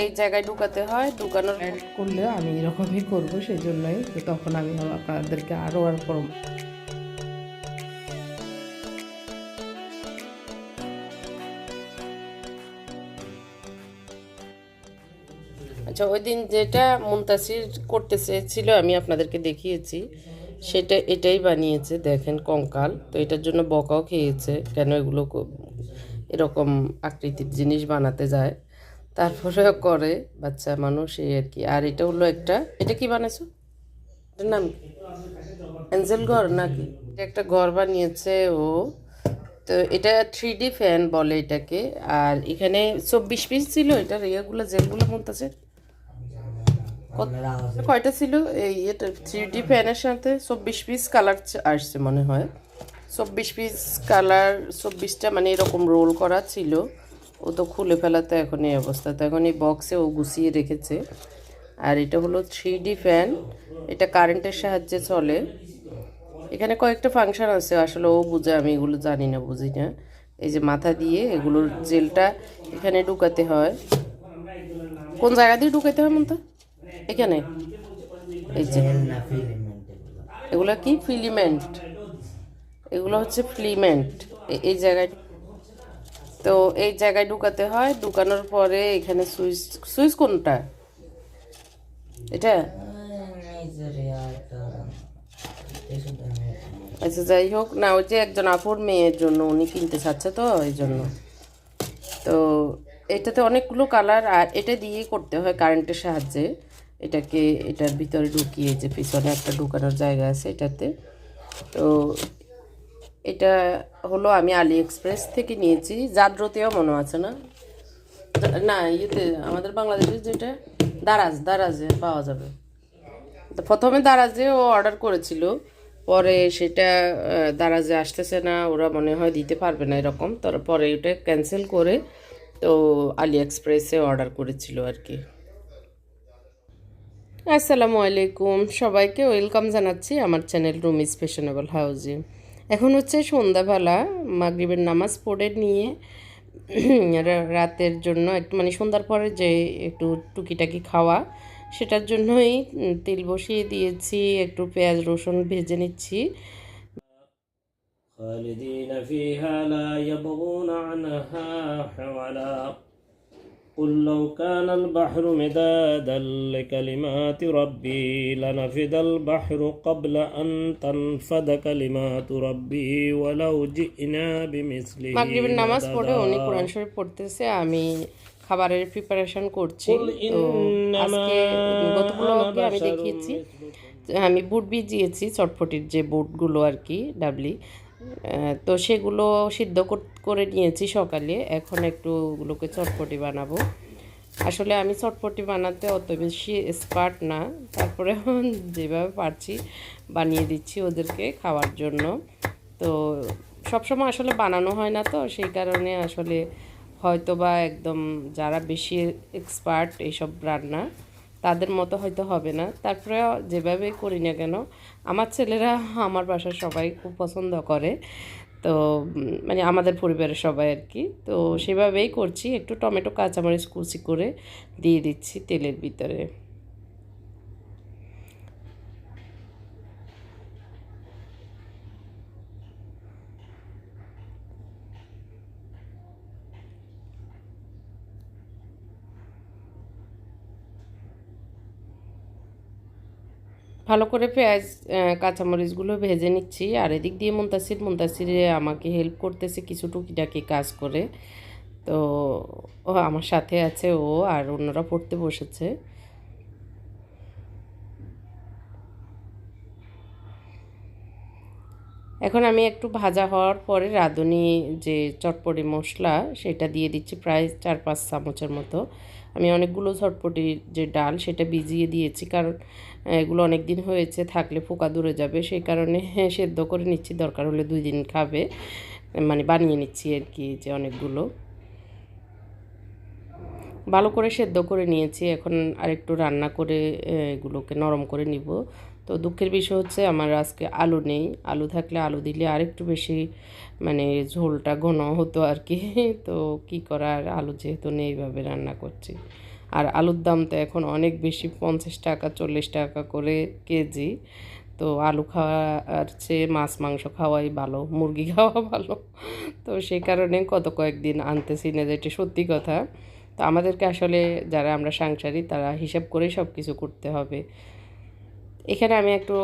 এই জায়গায় ঢুকাতে হয় ঢুকানোর অ্যাড করলেও আমি এরকমই করব সেই জন্যই তো তখন আমি আপনাদেরকে আরও আর করব আচ্ছা ওই দিন যেটা মুনতাসির করতে চেয়েছিল আমি আপনাদেরকে দেখিয়েছি। সেটা এটাই বানিয়েছে দেখেন কঙ্কাল। তো এটার জন্য বকাও খেয়েছে কেন এগুলো এরকম আকৃতির জিনিস বানাতে যায়। তারপরেও করে বাচ্চা মানুষ, এই আর কি। আর এটা হলো একটা, এটা কি বানাইছো? এটার নাম অ্যাঞ্জেল ঘর নাকি? এটা একটা ঘর বানিয়েছে ও। তো এটা থ্রি ডি ফ্যান বলে এটাকে। আর এখানে চব্বিশ পিস ছিল, এটার ইয়েগুলো জেলগুলো মনতেছে কয়টা ছিল? এই এটা থ্রি ডি ফ্যানের সাথে চব্বিশ পিস কালার আসছে মনে হয়। চব্বিশ পিস কালার চব্বিশটা মানে এরকম রোল করা ছিল। ও তো খুলে ফেলাতে এখন এই অবস্থা। তো এখন এই বক্সে ও গুছিয়ে রেখেছে। আর এটা হলো থ্রি ফ্যান এটা কারেন্টের সাহায্যে চলে। এখানে কয়েকটা ফাংশন আছে। আসলে ও বুঝে, আমি এগুলো জানি না, বুঝি না। এই যে মাথা দিয়ে এগুলোর জেলটা এখানে ঢুকাতে হয়। কোন জায়গা দিয়ে ঢুকাতে হয় মনটা? এখানে। এই যে। এগুলো কি? ফিলিমেন্ট এগুলো হচ্ছে ফিলিমেন্ট এই জায়গায় তো এই জায়গায় ঢুকাতে হয়, ঢুকানোর পরে এখানে সুইচ সুইচ কোনটা? এটা? আচ্ছা যাই হোক, না, ওই যে একজন আপুর মেয়ের জন্য উনি কিনতে চাচ্ছে তো, এই জন্য। তো এটাতে অনেকগুলো কালার, আর এটা দিয়েই করতে হয় কারেন্টের সাহায্যে। এটাকে, এটার ভিতরে ঢুকিয়ে যে পিছনে একটা ঢুকানোর জায়গা আছে এটাতে। তো এটা হলো আমি আলি এক্সপ্রেস থেকে নিয়েছি। জাদ্রতেও মনে আছে না? না, ইয়েতে, আমাদের বাংলাদেশের যেটা, দারাজ, দারাজে পাওয়া যাবে। তো প্রথমে দারাজে ও অর্ডার করেছিল, পরে সেটা দারাজে আসতেছে না, ওরা মনে হয় দিতে পারবে না এরকম। তারপরে ওটা ক্যান্সেল করে তো আলি এক্সপ্রেসে অর্ডার করেছিল আর কি। আসসালামু আলাইকুম, সবাইকে ওয়েলকাম জানাচ্ছি আমার চ্যানেল রুমিস ফ্যাশনেবল হাউজে। এখন হচ্ছে সন্ধ্যাবেলা মাগরিবের নামাজ পড়ে নিয়ে রা- রাতের জন্য একটু মানে সন্ধ্যার পরে যে একটু টুকিটাকি খাওয়া সেটার জন্যই উম, তেল বসিয়ে দিয়েছি একটু পেঁয়াজ রসুন ভেজে নিচ্ছি خالدين فيها لا يبغون عنها حولا قل لو كان البحر مدادا لكلمات ربي لنفد البحر قبل أن تنفد كلمات ربي ولو جئنا بمثله মাগরিবের নামাজ পড়ে উনি مددا. কোরআন শরীফ পড়তেছে আমি খাবারের প্রিপারেশন করছি قل তো إنما আজকে গতগুলো أنا আমি بشر দেখিয়েছি مثلكم. আমি বুট ভিজিয়েছি চটপটির যে বুটগুলো আর কি ডাবলি আহ, তো সেগুলো সিদ্ধ করে নিয়েছি সকালে। এখন একটু ওগুলোকে চটপটি বানাবো। আসলে আমি চটপটি বানাতে অত বেশি এক্সপার্ট না। তারপরে যেভাবে পারছি বানিয়ে দিচ্ছি ওদেরকে খাওয়ার জন্য। তো সবসময় আসলে বানানো হয় না তো, সেই কারণে আসলে হয়তো বা একদম যারা বেশি এক্সপার্ট এইসব রান্না তাদের মতো হয়তো হবে না। তারপরে যেভাবে করি না কেন, আমার ছেলেরা আমার বাসার সবাই খুব পছন্দ করে। তো মানে আমাদের পরিবারের সবাই আর কি। তো সেভাবেই করছি। একটু টমেটো, কাঁচামরিচ কুচি করে দিয়ে দিচ্ছি তেলের ভিতরে। ভালো করে পেঁয়াজ কাঁচামরিচগুলো ভেজে নিচ্ছি। আর এদিক দিয়ে মুন্তাসির, মুন্তাসিরে আমাকে হেল্প করতেছে কিছু টুকিটাকি কাজ করে। তো ও আমার সাথে আছে ও আর অন্যরা পড়তে বসেছে। এখন আমি একটু ভাজা হওয়ার পরে রাঁধুনি যে চটপটি মশলা, সেটা দিয়ে দিচ্ছি প্রায় চার পাঁচ চামচের মতো। আমি অনেকগুলো ঝটপটি যে ডাল সেটা ভিজিয়ে দিয়েছি, কারণ এগুলো অনেক দিন হয়েছে, থাকলে পোকা দূরে যাবে। সেই কারণে সেদ্ধ করে নিচ্ছি, দরকার হলে দুই দিন খাবে। মানে বানিয়ে নিচ্ছি আর কি যে অনেকগুলো। ভালো করে সেদ্ধ করে নিয়েছি, এখন আরেকটু রান্না করে এগুলোকে নরম করে নিব। তো দুঃখের বিষয় হচ্ছে আমার আজকে আলু নেই। আলু থাকলে আলু দিলে আরেকটু বেশি মানে ঝোলটা ঘন হতো আর কি তো কি করার? আলু যেহেতু নেই এইভাবে রান্না করছি। আর আলুর দাম তো এখন অনেক বেশি, পঞ্চাশ টাকা, চল্লিশ টাকা করে কেজি। তো আলু খাওয়ার চেয়ে মাছ, মাংস খাওয়াই ভালো, মুরগি খাওয়া ভালো। তো সেই কারণে কত কয়েকদিন আনতেছি না, যেটা সত্যি কথা। তো আমাদেরকে আসলে যারা আমরা সাংসারিক, তারা হিসাব করেই সব কিছু করতে হবে। এখানে আমি একটু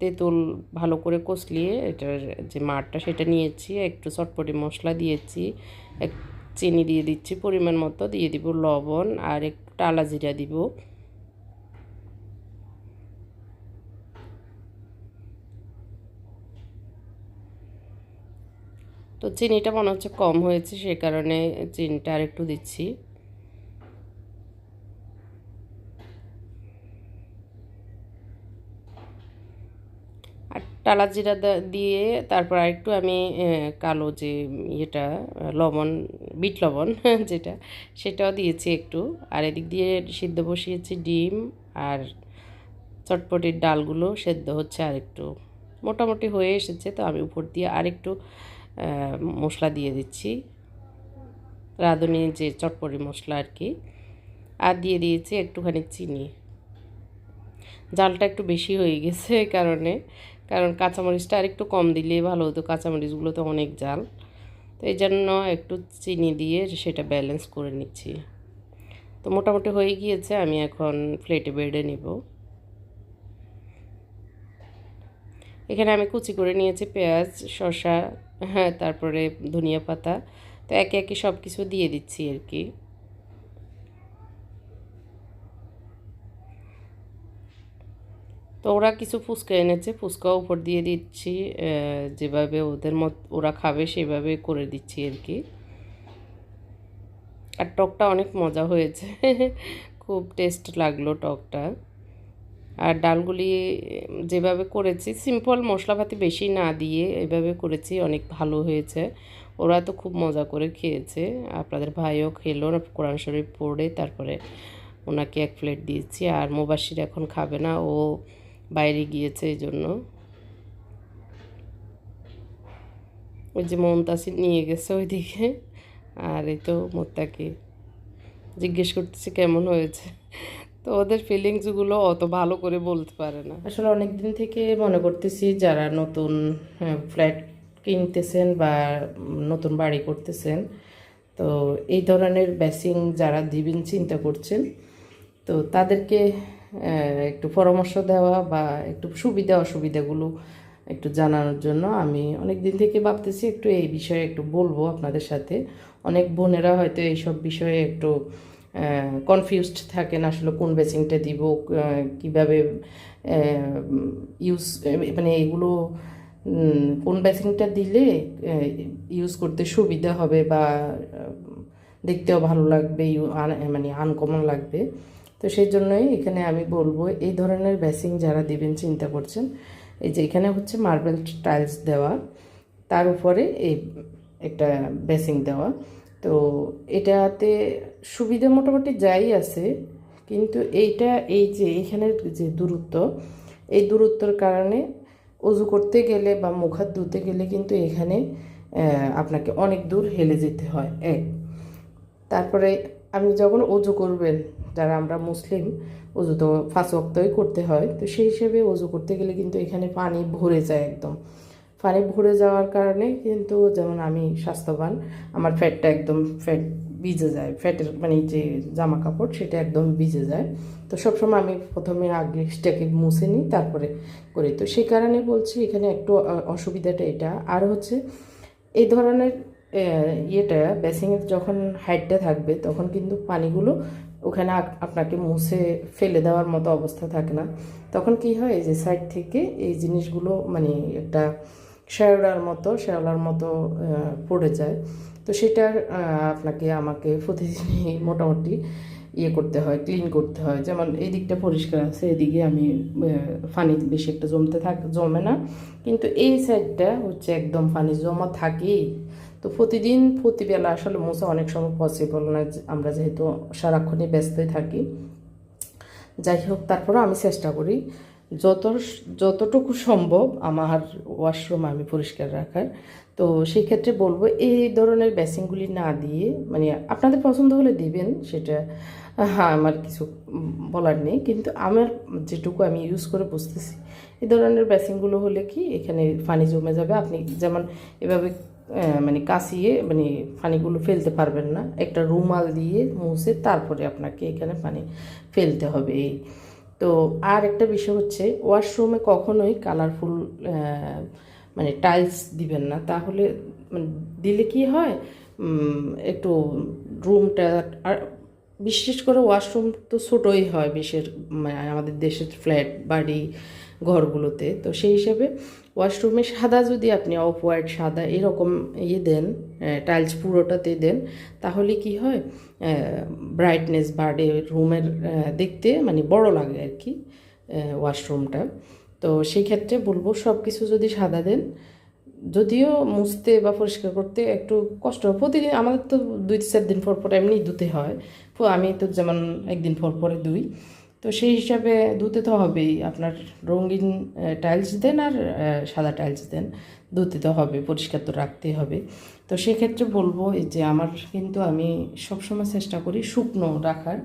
তেঁতুল ভালো করে কষলিয়ে এটার যে মাঠটা সেটা নিয়েছি, একটু চটপটি মশলা দিয়েছি, এক চিনি দিয়ে দিচ্ছি পরিমাণ মতো, দিয়ে দিব লবণ আর একটু টালা জিরা দিব। তো চিনিটা মনে হচ্ছে কম হয়েছে, সে কারণে চিনিটা আর একটু দিচ্ছি আর টালা জিরা দিয়ে তারপর আরেকটু আমি কালো যে ইয়েটা, লবণ, বিট লবণ যেটা, সেটাও দিয়েছি একটু। আর এদিক দিয়ে সিদ্ধ বসিয়েছি ডিম আর চটপটির ডালগুলো সেদ্ধ হচ্ছে আর একটু। মোটামুটি হয়ে এসেছে, তো আমি উপর দিয়ে আরেকটু মশলা দিয়ে দিচ্ছি। রাঁধুনি যে চটপটি মশলা আর কি। আর দিয়ে দিয়েছি একটুখানি চিনি। জালটা একটু বেশি হয়ে গেছে কারণে। কারণ কাঁচামরিচটা আর একটু কম দিলে ভালো হতো। কাঁচামরিচগুলো তো অনেক জাল। তো এই জন্য একটু চিনি দিয়ে সেটা ব্যালেন্স করে নিচ্ছি। তো মোটামুটি হয়ে গিয়েছে, আমি এখন প্লেটে বেড়ে নেব। এখানে আমি কুচি করে নিয়েছি পেঁয়াজ, শসা হ্যাঁ তারপরে ধনিয়া পাতা। তো একে একে সব কিছু দিয়ে দিচ্ছি আর কি। তো ওরা কিছু ফুচকা এনেছে ফুচকাও উপর দিয়ে দিচ্ছি যেভাবে ওদের মত, ওরা খাবে সেভাবে করে দিচ্ছি আর কি। আর টকটা অনেক মজা হয়েছে, খুব টেস্ট লাগল টকটা। আর ডালগুলি, যেভাবে করেছি, সিম্পল মশলাপাতি বেশি না দিয়ে এভাবে করেছি, অনেক ভালো হয়েছে। ওরা তো খুব মজা করে খেয়েছে। আপনাদের ভাইও খেলো, কোরআন শরীফ পড়ে, তারপরে ওনাকে এক প্লেট দিয়েছি, আর মোবাসির এখন খাবে না, ও বাইরে গিয়েছে এই জন্য। ওই যে মমতাসির নিয়ে গেছে ওইদিকে। আর এই তো মোত্তাকে। জিজ্ঞেস করতেছে কেমন হয়েছে। তো ওদের ফিলিংসগুলো অত ভালো করে বলতে পারে না। আসলে অনেক দিন থেকে মনে করতেছি যারা নতুন ফ্ল্যাট কিনতেছেন বা নতুন বাড়ি করতেছেন, তো এই ধরনের বেসিং যারা দিবেন, চিন্তা করছেন, তো তাদেরকে একটু পরামর্শ দেওয়া বা একটু সুবিধা অসুবিধাগুলো একটু জানানোর জন্য আমি অনেক দিন থেকে ভাবতেছি একটু এই বিষয়ে একটু বলব আপনাদের সাথে। অনেক বোনেরা হয়তো এইসব বিষয়ে একটু কনফিউজড থাকেন আসলে কোন বেসিংটা দিব কীভাবে ইউজ মানে এগুলো কোন বেসিংটা দিলে ইউজ করতে সুবিধা হবে বা দেখতেও ভালো লাগবে মানে আনকমন লাগবে। তো সেই জন্যই এখানে আমি বলব, এই ধরনের ব্যাসিং যারা দেবেন, চিন্তা করছেন, এই যে এখানে হচ্ছে মার্বেল টাইলস দেওয়া, তার উপরে এই একটা ব্যাসিং দেওয়া। তো এটাতে সুবিধা মোটামুটি যাই আছে, কিন্তু এইটা, এই যে এইখানের যে দূরত্ব, এই দূরত্বর কারণে অজু করতে গেলে বা মুখ হাত ধুতে গেলে কিন্তু এখানে আপনাকে অনেক দূর হেলে যেতে হয়, এক। তারপরে আপনি যখন অজু করবেন যারা আমরা মুসলিম অজু তো ফাঁস ওয়াক্তই করতে হয়। তো সেই হিসেবে অজু করতে গেলে কিন্তু এখানে পানি ভরে যায় একদম। পানি ভরে যাওয়ার কারণে কিন্তু যেমন আমি স্বাস্থ্যবান, আমার ফ্যাটটা একদম ফ্যাট ভিজে যায়। ফ্যাটের মানে যে জামা কাপড় সেটা একদম ভিজে যায়। তো সবসময় আমি প্রথমে আগে সেটাকে মুছে নিই, তারপরে করি। তো সেই কারণে বলছি এখানে একটু অসুবিধাটা এটা। আর হচ্ছে এই ধরনের ইয়েটা বেসিংয়ের যখন হাইটটা থাকবে, তখন কিন্তু পানিগুলো ওখানে আপনাকে মুছে ফেলে দেওয়ার মতো অবস্থা থাকে না। তখন কি হয় যে সাইড থেকে এই জিনিসগুলো মানে একটা শ্যাওলার মতো শ্যাওলার মতো পড়ে যায়। তো সেটার আপনাকে, আমাকে প্রতিদিনই মোটামুটি ইয়ে করতে হয় ক্লিন করতে হয়। যেমন এই দিকটা পরিষ্কার আছে, এদিকে আমি পানি বেশি একটা জমতে থাক, জমে না। কিন্তু এই সাইডটা হচ্ছে একদম পানি জমা থাকেই। তো প্রতিদিন প্রতিবেলা আসলে মোছা অনেক সময় পসিবল না আমরা যেহেতু সারাক্ষণই ব্যস্তই থাকি। যাই হোক তারপরে আমি চেষ্টা করি যত যতটুকু সম্ভব আমার ওয়াশরুম আমি পরিষ্কার রাখার। তো সেই ক্ষেত্রে বলব, এই ধরনের বেসিংগুলি না দিয়ে মানে আপনাদের পছন্দ হলে দিবেন, সেটা হ্যাঁ আমার কিছু বলার নেই। কিন্তু আমার যেটুকু আমি ইউজ করে বুঝতেছি, এই ধরনের বেসিনগুলো হলে কি এখানে পানি জমে যাবে। আপনি যেমন এভাবে মানে কাশিয়ে মানে পানিগুলো ফেলতে পারবেন না। একটা রুমাল দিয়ে মুছে তারপরে আপনাকে এখানে পানি ফেলতে হবে এই। তো আর একটা বিষয় হচ্ছে ওয়াশরুমে কখনোই কালারফুল মানে টাইলস দিবেন না। তাহলে মানে দিলে কি হয়? একটু রুমটা আর বিশেষ করে ওয়াশরুম তো ছোটোই হয় বেশের মানে আমাদের দেশের ফ্ল্যাট বাড়ি ঘরগুলোতে। তো সেই হিসেবে ওয়াশরুমে সাদা যদি আপনি অফ হোয়াইট, সাদা এরকম ইয়ে দেন টাইলস পুরোটাতে দেন, তাহলে কি হয়? ব্রাইটনেস বাড়ে রুমের দেখতে মানে বড় লাগে আর কি ওয়াশরুমটা। তো সেই ক্ষেত্রে বলব সব কিছু যদি সাদা দেন, যদিও মুছতে বা পরিষ্কার করতে একটু কষ্ট প্রতিদিন আমাদের তো দুই চার দিন পর পর এমনি ধুতে হয়। আমি তো যেমন একদিন পর পরে ধুই। তো সেই হিসাবে ধুতে তো হবেই। আপনার রঙিন টাইলস দেন আর সাদা টাইলস দেন। ধুতে তো হবে পরিষ্কার তো রাখতেই হবে। তো সেক্ষেত্রে বলব এই যে আমার কিন্তু আমি সবসময় চেষ্টা করি শুকনো রাখার।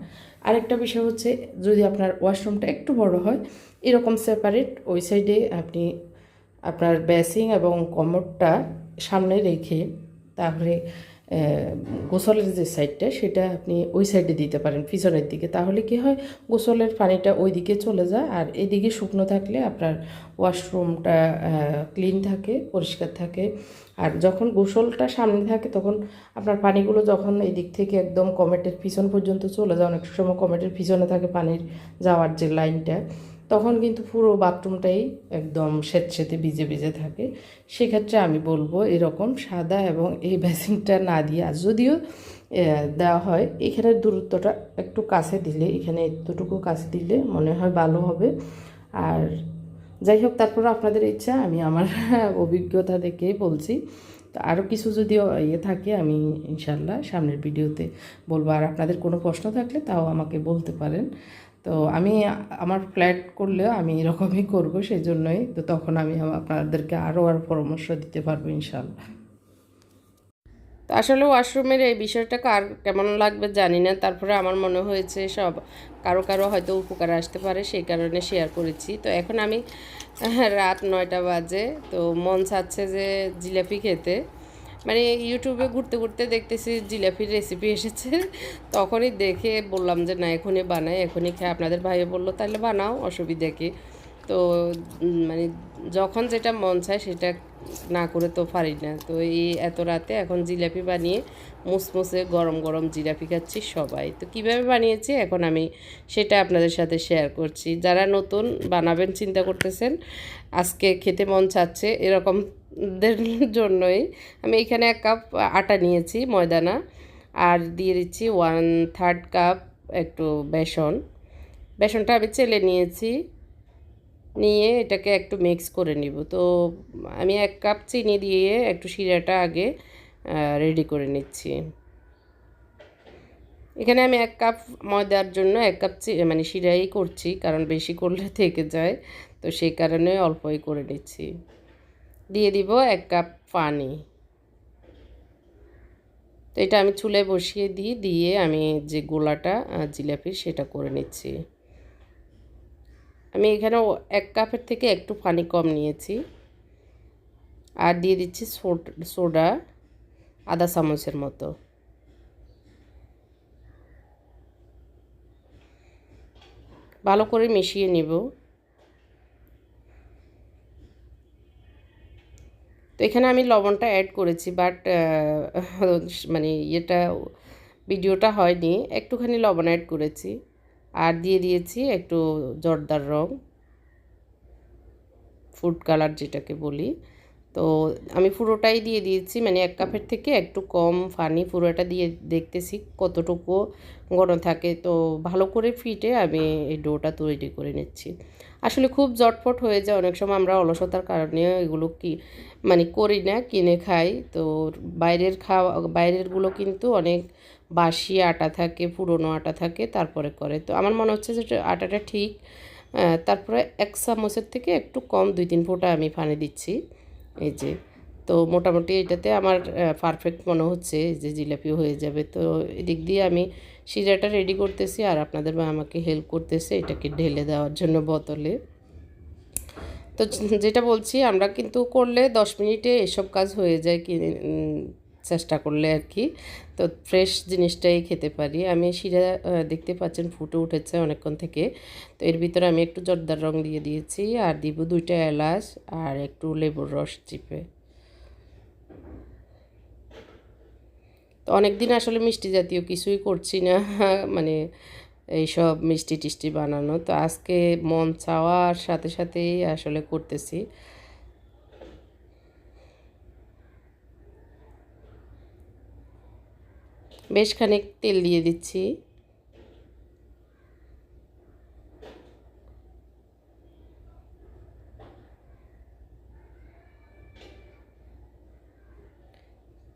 আরেকটা বিষয় হচ্ছে যদি আপনার ওয়াশরুমটা একটু বড় হয় এরকম সেপারেট ওই সাইডে আপনি আপনার বেসিং এবং কমরটা সামনে রেখে আহ, গোসলের যে সাইডটা সেটা আপনি ওই সাইডে দিতে পারেন, পিছনের দিকে। তাহলে কি হয়? গোসলের পানিটা ওই দিকে চলে যায় আর এদিকে শুকনো থাকলে আপনার ওয়াশরুমটা ক্লিন থাকে, পরিষ্কার থাকে। আর যখন গোসলটা সামনে থাকে, তখন আপনার পানিগুলো যখন এই দিক থেকে একদম কমেটের পিছন পর্যন্ত চলে যায়, অনেক সময় কমেটের পিছনে থাকে পানির যাওয়ার যে লাইনটা তখন কিন্তু পুরো বাথরুমটাই একদম স্বেচ্ছেতে ভিজে ভিজে থাকে। সেক্ষেত্রে আমি বলব এরকম সাদা এবং এই বেসিনটা না দিয়ে, আর যদিও দেওয়া হয়, এখানের দূরত্বটা একটু কাছে দিলে, এখানে এতটুকু কাছে দিলে মনে হয় ভালো হবে। আর যাই হোক, তারপর আপনাদের ইচ্ছা, আমি আমার অভিজ্ঞতা থেকেই বলছি। তো আরও কিছু যদি ইয়ে থাকে, আমি ইনশাল্লাহ সামনের ভিডিওতে বলব। আর আপনাদের কোনো প্রশ্ন থাকলে তাও আমাকে বলতে পারেন। তো আমি আমার ফ্ল্যাট করলে আমি এরকমই করব সেই জন্যই তো তখন আমি আপনাদেরকে আরও আর পরামর্শ দিতে পারব ইনশাল্লাহ তো আসলে ওয়াশরুমের এই বিষয়টা কার কেমন লাগবে জানি না। তারপরে আমার মনে হয়েছে সব কারও কারও হয়তো উপকার আসতে পারে, সেই কারণে শেয়ার করেছি। তো এখন আমি রাত নয়টা বাজে। তো মন চাচ্ছে যে জিলাপি খেতে। মানে ইউটিউবে ঘুরতে ঘুরতে দেখতেছি জিলাপির রেসিপি এসেছে। তখনই দেখে বললাম যে, না, এখনই বানাই, এখনই খেয়ে আপনাদের ভাইও বলল তাহলে বানাও, অসুবিধা কি? তো মানে যখন যেটা মন চায় সেটা না করে তো পারি না। তো এই এত রাতে এখন জিলাপি বানিয়ে মুসমুসে গরম গরম জিলাপি খাচ্ছি সবাই। তো কীভাবে বানিয়েছি এখন আমি সেটা আপনাদের সাথে শেয়ার করছি। যারা নতুন বানাবেন, চিন্তা করতেছেন, আজকে খেতে মন চাচ্ছে এরকমদের জন্যই। আমি এখানে এক কাপ আটা নিয়েছি, ময়দানা, আর দিয়ে দিচ্ছি ওয়ান থার্ড কাপ একটু বেসন। বেসনটা আমি চেলে নিয়েছি, নিয়ে এটাকে একটু মিক্স করে নিব। তো আমি এক কাপ চিনি দিয়ে একটু শিরাটা আগে রেডি করে নিচ্ছি। এখানে আমি এক কাপ ময়দার জন্য এক কাপ মানে শিরাই করছি, কারণ বেশি করলে থেকে যায়। তো সেই কারণে অল্পই করে নিচ্ছি। দিয়ে দিব এক কাপ পানি। তো এটা আমি চুলায় বসিয়ে দিই দিয়ে আমি যে গোলাটা আহ, জিলাপির সেটা করে নিচ্ছি। আমি এখানে এক কাপের থেকে একটু পানি কম নিয়েছি। আর দিয়ে দিচ্ছি সোডা আদা চামচের মতো। ভালো করে মিশিয়ে নিব। তো এখানে আমি লবণটা অ্যাড করেছি বাট মানে ইয়েটা, ভিডিওটা হয়নি। একটুখানি লবণ অ্যাড করেছি, আর দিয়ে দিয়েছি একটু জর্দার রং ফুড কালার যেটাকে বলি। তো আমি পুরোটাই দিয়ে দিয়েছি মানে এক কাপের থেকে একটু কম ফানি পুরোটা দিয়ে দেখতেছি কতটুকু ঘন থাকে। তো ভালো করে ফিটে আমি এই ডোটা তৈরি করে নিচ্ছি। আসলে খুব জটফট হয়ে যায়, অনেক সময় আমরা অলসতার কারণে এগুলো কি মানে করি না, কিনে খাই। তো বাইরের খাওয়া, বাইরেরগুলো কিন্তু অনেক বাসি আটা থাকে, পুরনো আটা থাকে, তারপরে করে। তো আমার মনে হচ্ছে যে আটাটা ঠিক। তারপরে এক চামচের থেকে একটু কম, দুই তিন ফোঁটা আমি পানি দিচ্ছি। এই যে, তো মোটামুটি এটাতে আমার পারফেক্ট মনে হচ্ছে যে জিলাপি হয়ে যাবে। তো এদিক দিয়ে আমি শিরাটা রেডি করতেছি আর আপনাদের মা আমাকে হেল্প করতেছে এটাকে ঢেলে দেওয়ার জন্য বোতলে। তো যেটা বলছি, আমরা কিন্তু করলে দশ মিনিটে এসব কাজ হয়ে যায় কি চেষ্টা করলে আর কি। তো ফ্রেশ জিনিসটাই খেতে পারি। আমি শিরা দেখতে পাচ্ছেন ফুটে উঠেছে অনেকক্ষণ থেকে। তো এর ভিতরে আমি একটু জর্দার রং দিয়ে দিয়েছি, আর দিব দুইটা এলাচ আর একটু লেবুর রস চিপে। তো অনেক দিন আসলে মিষ্টি জাতীয় কিছুই করছি না মানে এইসব মিষ্টি টিষ্টি বানানো। তো আজকে মন চাওয়ার সাথে সাথেই আসলে করতেছি। বেশ খানিক তেল দিয়ে দিচ্ছি।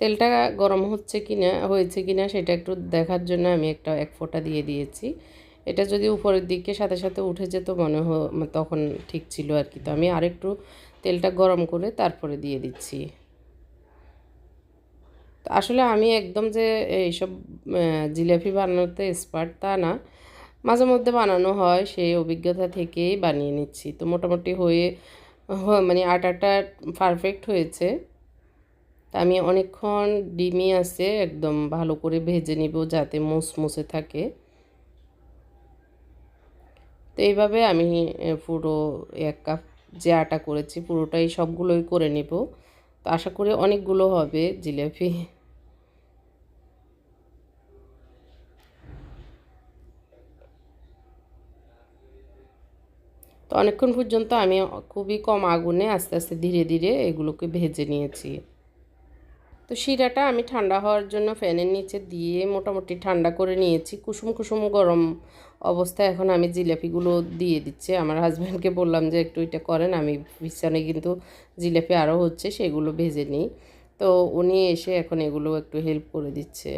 তেলটা গরম হচ্ছে কি না হয়েছে কি না সেটা একটু দেখার জন্য আমি একটা এক ফোঁটা দিয়ে দিয়েছি। এটা যদি উপরের দিকে সাথে সাথে উঠে যেত মনে হ, তখন ঠিক ছিল আর কি। তো আমি আরেকটু তেলটা গরম করে তারপরে দিয়ে দিচ্ছি। তো আসলে আমি একদম যে এইসব জিলাপি বানানোতে এক্সপার্ট তা না। মাঝে মধ্যে বানানো হয়, সেই অভিজ্ঞতা থেকেই বানিয়ে নিচ্ছি। তো মোটামুটি হয়ে মানে আটাটা পারফেক্ট হয়েছে। তা আমি অনেকক্ষণ ডিমি আছে, একদম ভালো করে ভেজে নিব যাতে মুসমুসে থাকে। তো এইভাবে আমি পুরো এক কাপ যে আটা করেছি, পুরোটাই সবগুলোই করে নিব। তো আশা করি অনেকগুলো হবে জিলাপি। তো অনেকক্ষণ পর্যন্ত আমি খুবই কম আগুনে আস্তে আস্তে ধীরে ধীরে এগুলোকে ভেজে নিয়েছি। তো শিরাটা আমি ঠান্ডা হওয়ার জন্য ফ্যানের নিচে দিয়ে মোটামুটি ঠান্ডা করে নিয়েছি। কুসুম কুসুম গরম অবস্থায় এখন আমি জিলাপিগুলো দিয়ে দিচ্ছি। আমার হাজব্যান্ডকে বললাম যে, একটু এটা করেন, আমি বিছানে কিন্তু জিলাপি আরও হচ্ছে, সেগুলো ভেজে নিই। তো উনি এসে এখন এগুলো একটু হেল্প করে দিচ্ছে।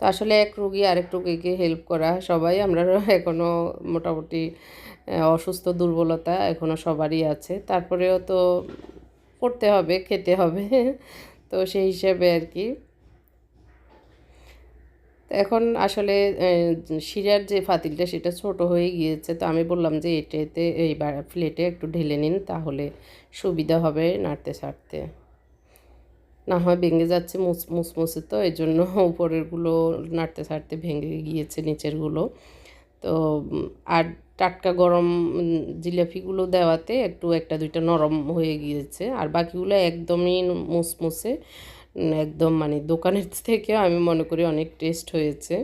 তো আসলে এক রুগী আরেক রুগীকে হেল্প করা সবাই, আমরা এখনও মোটামুটি অসুস্থ, দুর্বলতা এখনও সবারই আছে। তারপরেও তো করতে হবে, খেতে হবে। তো সেই হিসাবে আর কি। এখন আসলে শিরার যে ফাতিলটা সেটা ছোট হয়ে গিয়েছে। তো আমি বললাম যে এটাতে এই প্লেটে একটু ঢেলে নিন, তাহলে সুবিধা হবে নাড়তে ছাড়তে। না হয় ভেঙে যাচ্ছে মুচ মুসমুসে তো এই জন্য উপরেরগুলো নাড়তে ছাড়তে ভেঙে গিয়েছে, নিচেরগুলো। তো আর টাটকা গরম জিলাপিগুলো দেওয়াতে একটু একটা, দুইটা নরম হয়ে গিয়েছে। আর বাকিগুলো একদমই মুসমুসে একদম মানে দোকানের থেকে আমি মনে করি অনেক টেস্ট হয়েছে।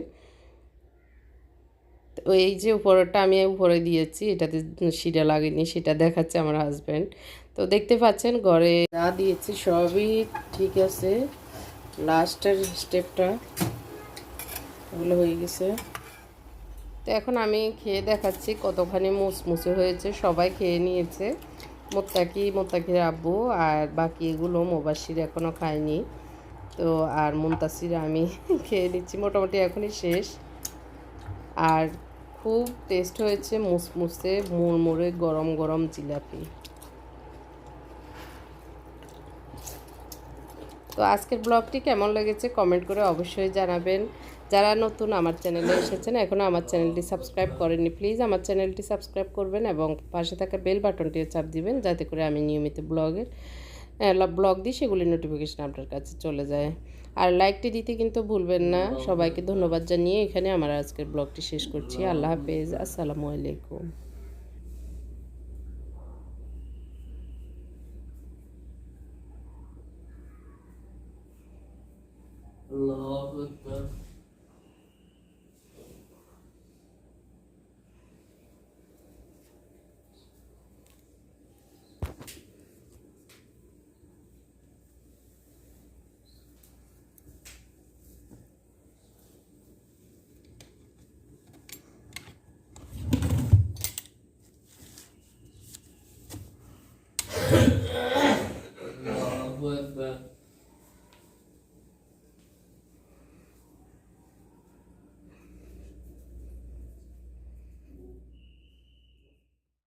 তো এই যে উপরেরটা আমি উপরে দিয়েছি, এটাতে শিরা লাগেনি, সেটা দেখাচ্ছে আমার হাজব্যান্ড তো দেখতে পাচ্ছেন, ঘরে যা দিয়েছি সবই ঠিক আছে। লাস্টের স্টেপটা ওগুলো হয়ে গেছে। তো এখন আমি খেয়ে দেখাচ্ছি কতখানি মুসমুসে হয়েছে। সবাই খেয়ে নিয়েছে। মোত্তাকি মোত্তাকির আব্বু আর বাকি এগুলো মোবাসির এখনও খায়নি। তো আর মুনতাসির আমি খেয়ে নিচ্ছি। মোটামুটি এখনই শেষ। আর খুব টেস্ট হয়েছে মুসমুসে মুড়মুড়ে গরম গরম জিলাপি। তো আজকের ব্লগটি কেমন লেগেছে কমেন্ট করে অবশ্যই জানাবেন। যারা নতুন আমার চ্যানেলে এসেছেন এখনও আমার চ্যানেলটি সাবস্ক্রাইব করেননি প্লিজ আমার চ্যানেলটি সাবস্ক্রাইব করবেন এবং পাশে থাকা বেল বাটনটিও চাপ দিবেন যাতে করে আমি নিয়মিত ব্লগের ব্লগ দিই সেগুলির নোটিফিকেশন আপনার কাছে চলে যায় আর লাইকটি দিতে কিন্তু ভুলবেন না সবাইকে ধন্যবাদ জানিয়ে এখানে আমার আজকের ব্লগটি শেষ করছি আল্লাহ হাফেজ আসসালামু আলাইকুম الله أكبر